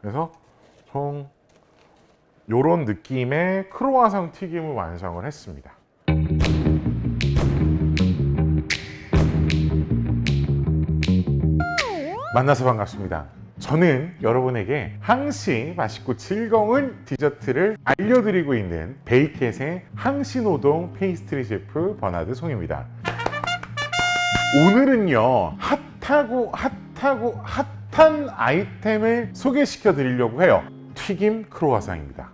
그래서 총 요런 느낌의 크로와상 튀김을 완성을 했습니다. 만나서 반갑습니다. 저는 여러분에게 항시 맛있고 즐거운 디저트를 알려드리고 있는 베이켓의 항시노동 페이스트리 셰프 버나드 송입니다. 오늘은요 핫하고 핫하고 핫 한 아이템을 소개시켜 드리려고 해요. 튀김 크로와상입니다.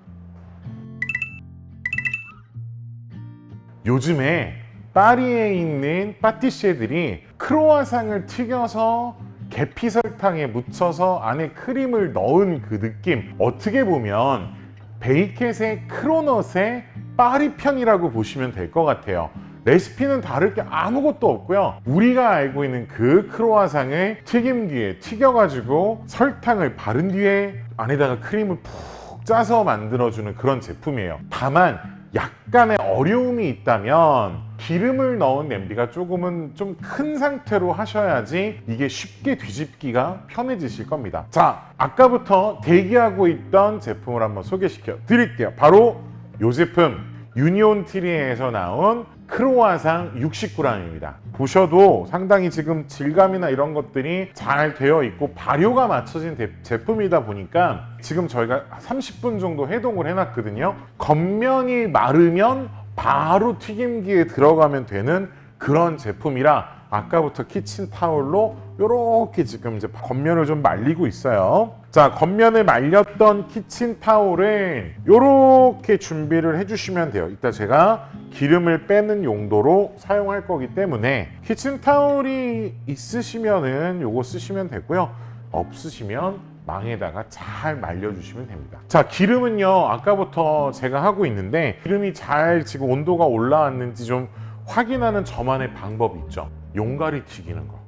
요즘에 파리에 있는 파티시에들이 크로와상을 튀겨서 계피 설탕에 묻혀서 안에 크림을 넣은 그 느낌 어떻게 보면 베이켓의 크로넛의 파리 편이라고 보시면 될 것 같아요. 레시피는 다를 게 아무것도 없고요. 우리가 알고 있는 그 크로와상을 튀김기에 튀겨가지고 설탕을 바른 뒤에 안에다가 크림을 푹 짜서 만들어주는 그런 제품이에요. 다만 약간의 어려움이 있다면 기름을 넣은 냄비가 조금은 좀 큰 상태로 하셔야지 이게 쉽게 뒤집기가 편해지실 겁니다. 자, 아까부터 대기하고 있던 제품을 한번 소개시켜 드릴게요. 바로 이 제품 유니온 트리에서 나온 크로와상 60g입니다. 보셔도 상당히 지금 질감이나 이런 것들이 잘 되어 있고 발효가 맞춰진 대- 제품이다 보니까 지금 저희가 30분 정도 해동을 해놨거든요. 겉면이 마르면 바로 튀김기에 들어가면 되는 그런 제품이라 아까부터 키친타올로 이렇게 지금 이제 겉면을 좀 말리고 있어요. 자, 겉면을 말렸던 키친 타올을 이렇게 준비를 해주시면 돼요. 이따 제가 기름을 빼는 용도로 사용할 거기 때문에 키친 타올이 있으시면은 요거 쓰시면 되고요. 없으시면 망에다가 잘 말려주시면 됩니다. 자, 기름은요, 아까부터 제가 하고 있는데, 기름이 잘 지금 온도가 올라왔는지 좀 확인하는 저만의 방법이 있죠. 용가리 튀기는 거.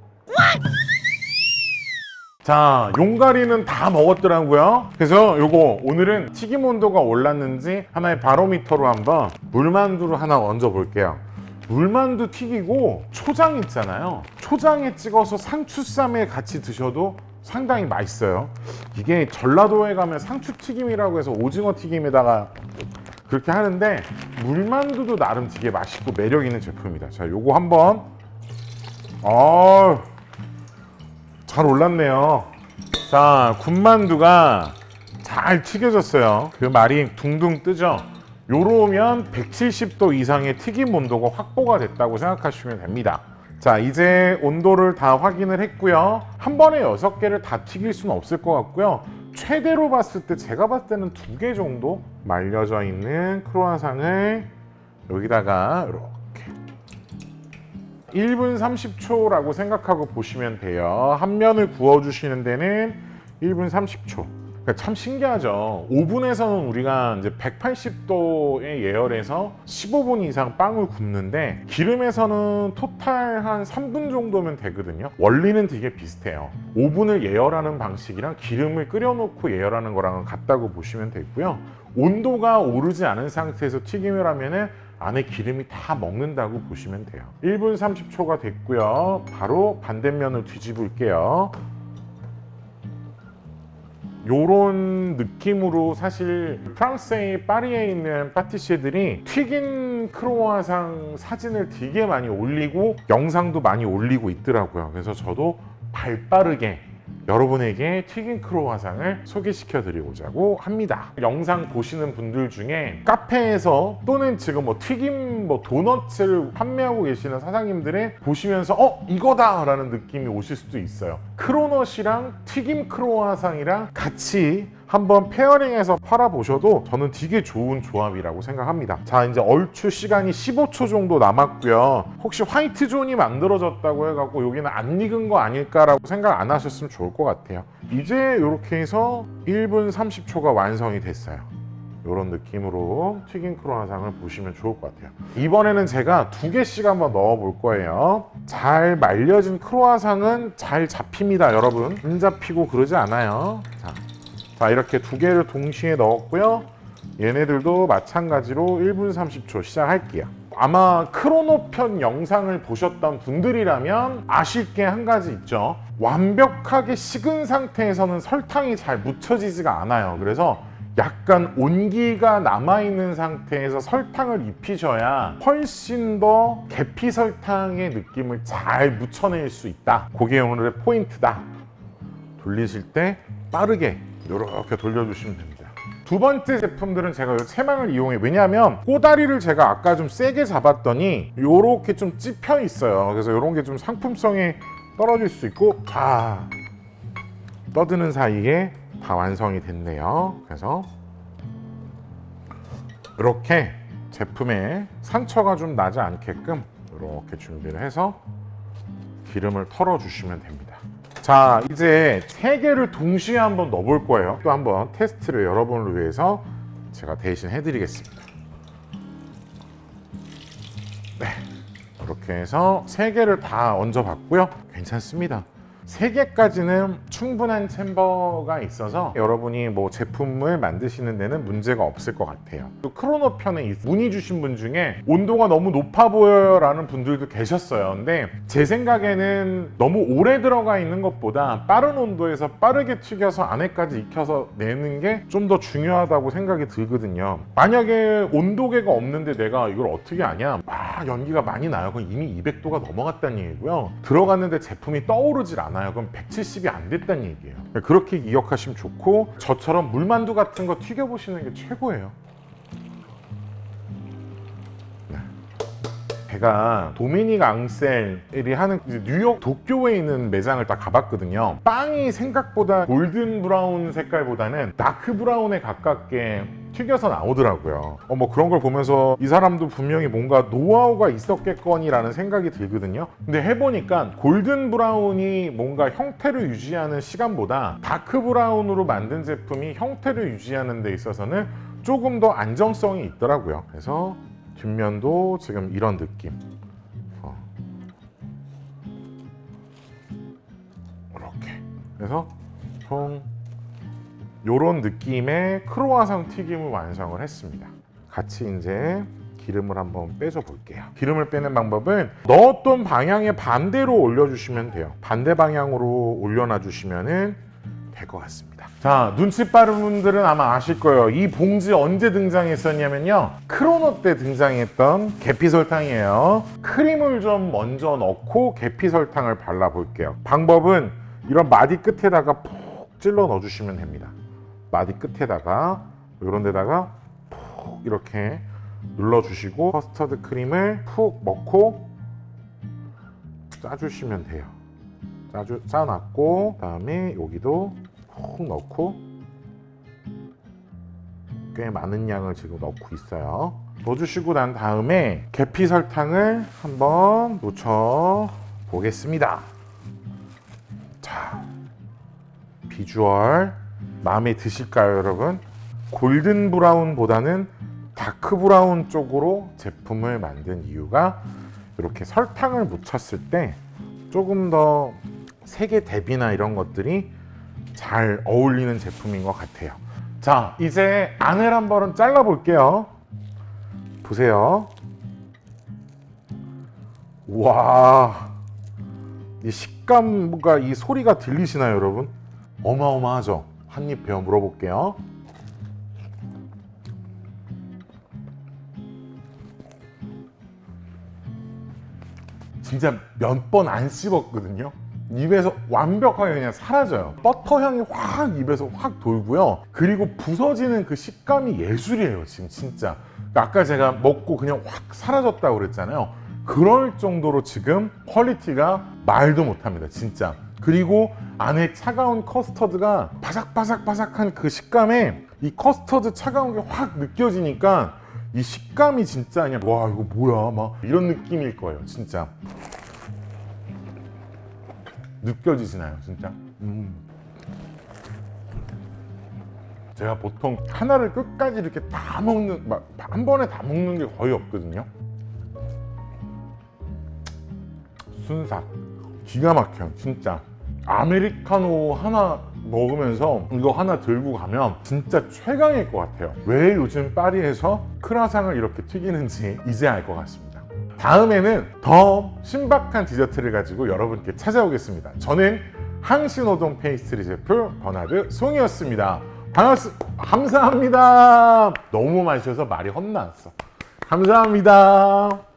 자, 용가리는 다 먹었더라고요. 그래서 요거 오늘은 튀김 온도가 올랐는지 하나의 바로미터로 한번 물만두를 하나 얹어 볼게요. 물만두 튀기고 초장 있잖아요. 초장에 찍어서 상추쌈에 같이 드셔도 상당히 맛있어요. 이게 전라도에 가면 상추튀김이라고 해서 오징어 튀김에다가 그렇게 하는데 물만두도 나름 되게 맛있고 매력 있는 제품입니다. 자, 요거 한번 어, 잘 올랐네요. 자, 군만두가 잘 튀겨졌어요. 그 말이 둥둥 뜨죠. 요러면 170도 이상의 튀김 온도가 확보가 됐다고 생각하시면 됩니다. 자, 이제 온도를 다 확인을 했고요. 한 번에 6개를 다 튀길 수는 없을 것 같고요. 최대로 봤을 때 제가 봤을 때는 두 개 정도 말려져 있는 크로와상을 여기다가 1분 30초라고 생각하고 보시면 돼요. 한 면을 구워주시는 데는 1분 30초. 그러니까 참 신기하죠. 오븐에서는 우리가 이제 180도의 예열에서 15분 이상 빵을 굽는데 기름에서는 토탈 한 3분 정도면 되거든요. 원리는 되게 비슷해요. 오븐을 예열하는 방식이랑 기름을 끓여놓고 예열하는 거랑은 같다고 보시면 되고요. 온도가 오르지 않은 상태에서 튀김을 하면은 안에 기름이 다 먹는다고 보시면 돼요. 1분 30초가 됐고요. 바로 반대면을 뒤집을게요. 요런 느낌으로 사실 프랑스의 파리에 있는 파티시에들이 튀긴 크로와상 사진을 되게 많이 올리고 영상도 많이 올리고 있더라고요. 그래서 저도 발빠르게 여러분에게 튀긴 크로와상을 소개시켜 드리고자고 합니다. 영상 보시는 분들 중에 카페에서 또는 지금 뭐 튀김 뭐 도너츠를 판매하고 계시는 사장님들은 보시면서 어 이거다 라는 느낌이 오실 수도 있어요. 크로넛이랑 튀김 크로와상이랑 같이 한번 페어링해서 팔아보셔도 저는 되게 좋은 조합이라고 생각합니다. 자, 이제 얼추 시간이 15초 정도 남았고요. 혹시 화이트 존이 만들어졌다고 해갖고 여기는 안 익은 거 아닐까라고 생각 안 하셨으면 좋을 것 같아요. 이제 이렇게 해서 1분 30초가 완성이 됐어요. 이런 느낌으로 튀긴 크로와상을 보시면 좋을 것 같아요. 이번에는 제가 두 개씩 한번 넣어 볼 거예요. 잘 말려진 크로와상은 잘 잡힙니다, 여러분. 안 잡히고 그러지 않아요. 자, 자 이렇게 두 개를 동시에 넣었고요. 얘네들도 마찬가지로 1분 30초 시작할게요. 아마 크로노 편 영상을 보셨던 분들이라면 아실 게 한 가지 있죠. 완벽하게 식은 상태에서는 설탕이 잘 묻혀지지가 않아요. 그래서 약간 온기가 남아있는 상태에서 설탕을 입히셔야 훨씬 더 계피 설탕의 느낌을 잘 묻혀낼 수 있다. 그게 오늘의 포인트다. 돌리실 때 빠르게 이렇게 돌려주시면 됩니다. 두 번째 제품들은 제가 이 채망을 이용해 왜냐하면 꼬다리를 제가 아까 좀 세게 잡았더니 이렇게 좀 찝혀 있어요. 그래서 이런 게 좀 상품성에 떨어질 수 있고 자 떠드는 사이에 다 완성이 됐네요. 그래서 이렇게 제품에 상처가 좀 나지 않게끔 이렇게 준비를 해서 기름을 털어 주시면 됩니다. 자, 이제 세 개를 동시에 한번 넣어볼 거예요. 또 한번 테스트를 여러분을 위해서 제가 대신 해드리겠습니다. 네, 이렇게 해서 세 개를 다 얹어 봤고요. 괜찮습니다. 세 개까지는 충분한 챔버가 있어서 여러분이 뭐 제품을 만드시는 데는 문제가 없을 것 같아요. 또 크로노 편에 이 문의 주신 분 중에 온도가 너무 높아 보여요 라는 분들도 계셨어요. 근데 제 생각에는 너무 오래 들어가 있는 것보다 빠른 온도에서 빠르게 튀겨서 안에까지 익혀서 내는 게 좀 더 중요하다고 생각이 들거든요. 만약에 온도계가 없는데 내가 이걸 어떻게 아냐? 막 연기가 많이 나요. 그럼 이미 200도가 넘어갔다는 얘기고요. 들어갔는데 제품이 떠오르질 않아 요. 그럼 170이 안 됐다는 얘기예요. 그렇게 기억하시면 좋고 저처럼 물만두 같은 거 튀겨보시는 게 최고예요. 네. 제가 도미닉 앙셀이 하는 뉴욕 도쿄에 있는 매장을 딱 가봤거든요. 빵이 생각보다 골든 브라운 색깔보다는 다크 브라운에 가깝게 튀겨서 나오더라고요. 어, 뭐 그런 걸 보면서 이 사람도 분명히 뭔가 노하우가 있었겠거니라는 생각이 들거든요. 근데 해보니까 골든 브라운이 뭔가 형태를 유지하는 시간보다 다크 브라운으로 만든 제품이 형태를 유지하는 데 있어서는 조금 더 안정성이 있더라고요. 그래서 뒷면도 지금 이런 느낌. 어. 이렇게. 그래서 총 요런 느낌의 크로아상 튀김을 완성을 했습니다. 같이 이제 기름을 한번 빼줘 볼게요. 기름을 빼는 방법은 넣었던 방향의 반대로 올려주시면 돼요. 반대 방향으로 올려놔 주시면은 될 것 같습니다. 자, 눈치 빠른 분들은 아마 아실 거예요. 이 봉지 언제 등장했었냐면요. 크로노 때 등장했던 계피 설탕이에요. 크림을 좀 먼저 넣고 계피 설탕을 발라 볼게요. 방법은 이런 마디 끝에다가 푹 찔러 넣어 주시면 됩니다. 마디 끝에다가 이런 데다가 푹 이렇게 눌러 주시고 커스터드 크림을 푹 넣고 짜주시면 돼요. 짜주 짜놨고 그다음에 여기도 푹 넣고 꽤 많은 양을 지금 넣고 있어요. 넣어주시고 난 다음에 계피 설탕을 한번 놓쳐 보겠습니다. 자, 비주얼 마음에 드실까요, 여러분? 골든 브라운보다는 다크 브라운 쪽으로 제품을 만든 이유가 이렇게 설탕을 묻혔을 때 조금 더 색의 대비나 이런 것들이 잘 어울리는 제품인 것 같아요. 자, 이제 안을 한번 잘라 볼게요. 보세요. 와, 이 식감과 이 소리가 들리시나요, 여러분? 어마어마하죠? 한 입 베어 물어볼게요. 진짜 몇 번 안 씹었거든요. 입에서 완벽하게 그냥 사라져요. 버터 향이 확 입에서 확 돌고요. 그리고 부서지는 그 식감이 예술이에요, 지금 진짜. 아까 제가 먹고 그냥 확 사라졌다고 그랬잖아요. 그럴 정도로 지금 퀄리티가 말도 못합니다, 진짜. 그리고 안에 차가운 커스터드가 바삭바삭바삭한 그 식감에 이 커스터드 차가운 게 확 느껴지니까 이 식감이 진짜 그냥 와 이거 뭐야 막 이런 느낌일 거예요, 진짜. 느껴지시나요, 진짜? 음. 제가 보통 하나를 끝까지 이렇게 다 먹는, 막 한 번에 다 먹는 게 거의 없거든요. 순삭. 기가 막혀요, 진짜. 아메리카노 하나 먹으면서 이거 하나 들고 가면 진짜 최강일 것 같아요. 왜 요즘 파리에서 크라상을 이렇게 튀기는지 이제 알 것 같습니다. 다음에는 더 신박한 디저트를 가지고 여러분께 찾아오겠습니다. 저는 항신호동 페이스트리 셰프 버나드 송이었습니다. 반갑습, 감사합니다. 너무 마셔서 말이 헛나왔어. 감사합니다.